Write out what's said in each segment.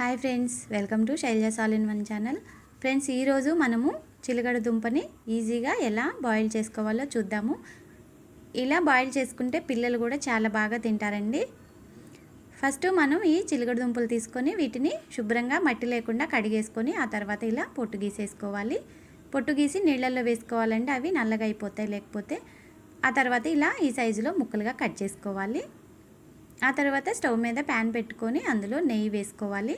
Hi friends welcome to Shailaja all in one channel friends ఈరోజు మనము చిలగడ దుంపని ఈజీగా ఎలా బాయిల్ చేసుకోవాలో చూద్దాము. ఇలా బాయిల్ చేసుకుంటే పిల్లలు కూడా చాలా బాగా తింటారండి. ఫస్ట్ మనం ఈ చిలగడ దుంపలు తీసుకొని వీటిని శుభ్రంగా మట్టి లేకుండా కడిగేసుకొని ఆ తర్వాత ఇలా పొట్టు గీసేసుకోవాలి. పొట్టు గీసి నీళ్ళల్లో వేసుకోవాలంటే అవి నల్లగా అయిపోతాయి లేకపోతే ఆ తర్వాత ఇలా ఈ సైజులో ముక్కలుగా కట్ చేసుకోవాలి. ఆ తర్వాత స్టవ్ మీద ప్యాన్ పెట్టుకొని అందులో నెయ్యి వేసుకోవాలి.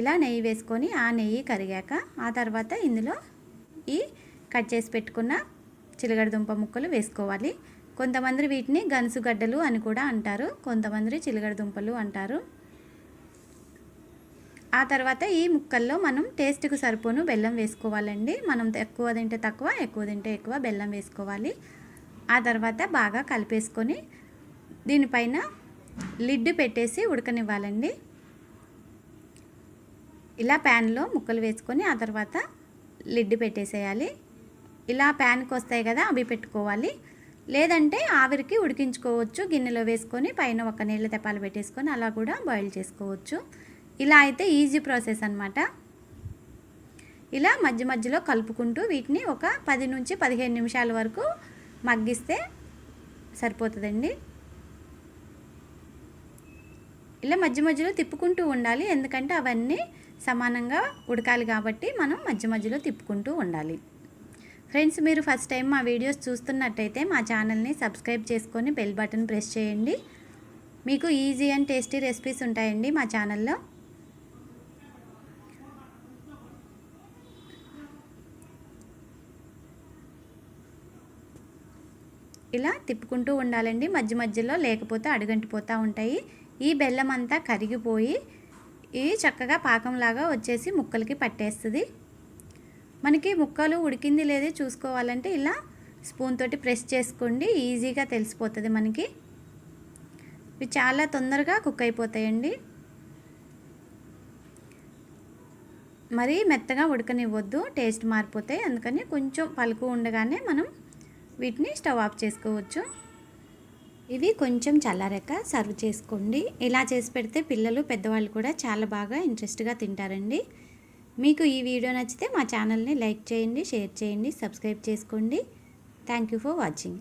ఇలా నెయ్యి వేసుకొని ఆ నెయ్యి కరిగాక ఆ తర్వాత ఇందులో ఈ కట్ చేసి పెట్టుకున్న చిలగడ దుంప ముక్కలు వేసుకోవాలి. కొంతమంది వీటిని గనుసుగడ్డలు అని కూడా అంటారు. కొంతమంది చిలగడ దుంపలు అంటారు. ఆ తర్వాత ఈ ముక్కల్లో మనం టేస్ట్కి సరిపోను బెల్లం వేసుకోవాలండి. మనం ఎక్కువ తింటే తక్కువ ఎక్కువ తింటే ఎక్కువ బెల్లం వేసుకోవాలి. ఆ తర్వాత బాగా కలిపేసుకొని దీనిపైన లిడ్ పెట్టేసి ఉడకనివ్వాలండి. ఇలా ప్యాన్లో ముక్కలు వేసుకొని ఆ తర్వాత లిడ్ పెట్టేసేయాలి. ఇలా ప్యాన్కి వస్తాయి కదా అవి పెట్టుకోవాలి. లేదంటే ఆవిరికి ఉడికించుకోవచ్చు గిన్నెలో వేసుకొని పైన ఒక నీళ్ళ తెప్పాలు పెట్టేసుకొని అలా కూడా బాయిల్ చేసుకోవచ్చు. ఇలా అయితే ఈజీ ప్రాసెస్ అనమాట ఇలా మధ్య మధ్యలో కలుపుకుంటూ వీటిని ఒక పది నుంచి పదిహేను నిమిషాల వరకు మగ్గిస్తే సరిపోతుందండి. ఇలా మధ్య మధ్యలో తిప్పుకుంటూ ఉండాలి. ఎందుకంటే అవన్నీ సమానంగా ఉడకాలి కాబట్టి మనం మధ్య మధ్యలో తిప్పుకుంటూ ఉండాలి. ఫ్రెండ్స్ మీరు ఫస్ట్ టైం మా వీడియోస్ చూస్తున్నట్టయితే మా ఛానల్ని సబ్స్క్రైబ్ చేసుకొని బెల్ బటన్ ప్రెస్ చేయండి. మీకు ఈజీ అండ్ టేస్టీ రెసిపీస్ ఉంటాయండి మా ఛానల్లో. ఇలా తిప్పుకుంటూ ఉండాలండి. మధ్య మధ్యలో లేకపోతే అడుగంటిపోతూ ఉంటాయి. ఈ బెల్లం అంతా కరిగిపోయి ఇవి చక్కగా పాకంలాగా వచ్చేసి ముక్కలకి పట్టేస్తుంది. మనకి ముక్కలు ఉడికింది లేదే చూసుకోవాలంటే ఇలా స్పూన్ తోటి ప్రెస్ చేసుకోండి. ఈజీగా తెలిసిపోతుంది మనకి. ఇవి చాలా తొందరగా కుక్ అయిపోతాయండి. మరీ మెత్తగా ఉడకనివ్వద్దు. టేస్ట్ మారిపోతాయి. అందుకని కొంచెం పలుకు ఉండగానే మనం వీటిని స్టవ్ ఆఫ్ చేసుకోవచ్చు. ఇవి కొంచెం చల్లారాక సర్వ్ చేసుకోండి. ఇలా చేసి పెడితే పిల్లలు పెద్దవాళ్ళు కూడా చాలా బాగా ఇంట్రెస్ట్గా తింటారండి. మీకు ఈ వీడియో నచ్చితే మా ఛానల్ని లైక్ చేయండి షేర్ చేయండి సబ్స్క్రైబ్ చేసుకోండి. Thank you for watching